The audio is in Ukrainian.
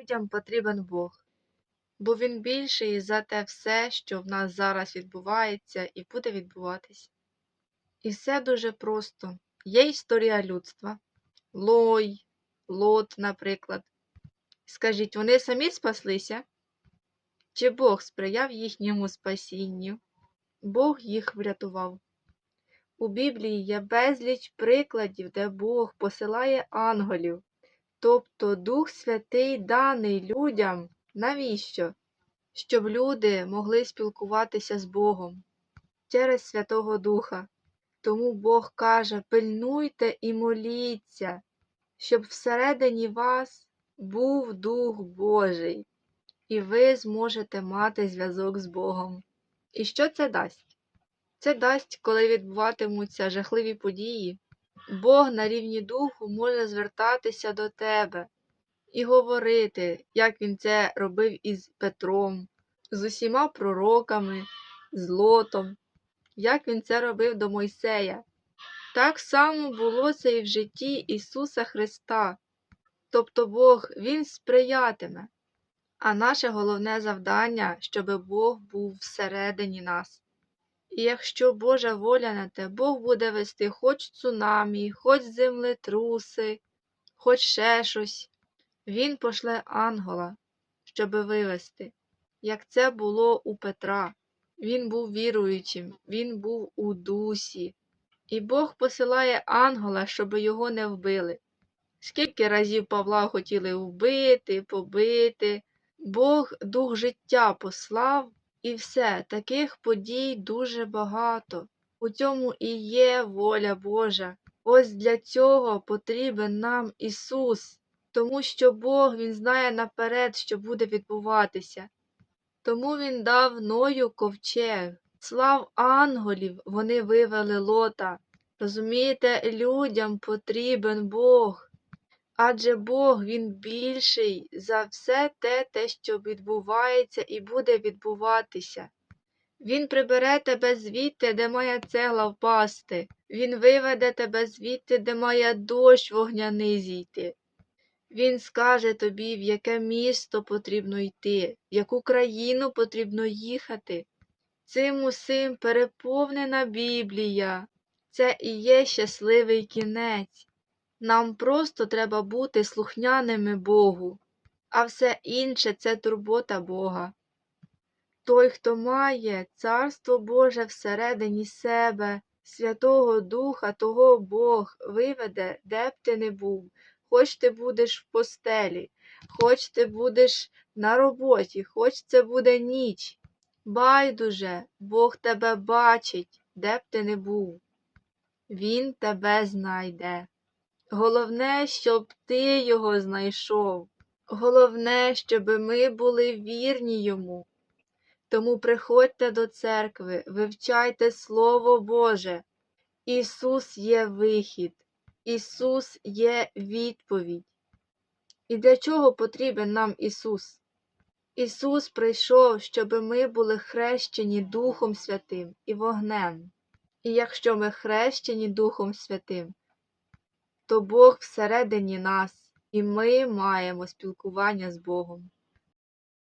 Людям потрібен Бог, бо Він більший за те все, що в нас зараз відбувається і буде відбуватись. І все дуже просто. Є історія людства. Лой, Лот, наприклад. Скажіть, вони самі спаслися? Чи Бог сприяв їхньому спасінню? Бог їх врятував. У Біблії є безліч прикладів, де Бог посилає ангелів, тобто Дух Святий даний людям. Навіщо? Щоб люди могли спілкуватися з Богом через Святого Духа. Тому Бог каже: пильнуйте і моліться, щоб всередині вас був Дух Божий, і ви зможете мати зв'язок з Богом. І що це дасть? Це дасть, коли відбуватимуться жахливі події. Бог на рівні духу може звертатися до тебе і говорити, як він це робив із Петром, з усіма пророками, з Лотом, як він це робив до Мойсея. Так само було це і в житті Ісуса Христа. Тобто Бог Він сприятиме. А наше головне завдання, щоб Бог був всередині нас. І якщо Божа воля на те, Бог буде вести хоч цунамі, хоч землетруси, хоч ще щось. Він пошле ангела, щоби вивести, як це було у Петра. Він був віруючим, він був у дусі. І Бог посилає ангела, щоб його не вбили. Скільки разів Павла хотіли вбити, побити, Бог дух життя послав, і все, таких подій дуже багато. У цьому і є воля Божа. Ось для цього потрібен нам Ісус, тому що Бог Він знає наперед, що буде відбуватися. Тому Він дав Ною ковчег. Слав ангелів, вони вивели лота. Розумієте, людям потрібен Бог. Адже Бог Він більший за все те, те, що відбувається і буде відбуватися. Він прибере тебе звідти, де має цегла впасти. Він виведе тебе звідти, де має дощ вогняний зійти. Він скаже тобі, в яке місто потрібно йти, в яку країну потрібно їхати. Цим усім переповнена Біблія. Це і є щасливий кінець. Нам просто треба бути слухняними Богу, а все інше це турбота Бога. Той, хто має Царство Боже всередині себе, Святого Духа, того Бог виведе, де б ти не був, хоч ти будеш в постелі, хоч ти будеш на роботі, хоч це буде ніч. Байдуже, Бог тебе бачить, де б ти не був. Він тебе знайде. Головне, щоб ти його знайшов. Головне, щоб ми були вірні йому. Тому приходьте до церкви, вивчайте Слово Боже. Ісус є вихід, Ісус є відповідь. І для чого потрібен нам Ісус? Ісус прийшов, щоб ми були хрещені Духом Святим і вогнем. І якщо ми хрещені Духом Святим, то Бог всередині нас, і ми маємо спілкування з Богом.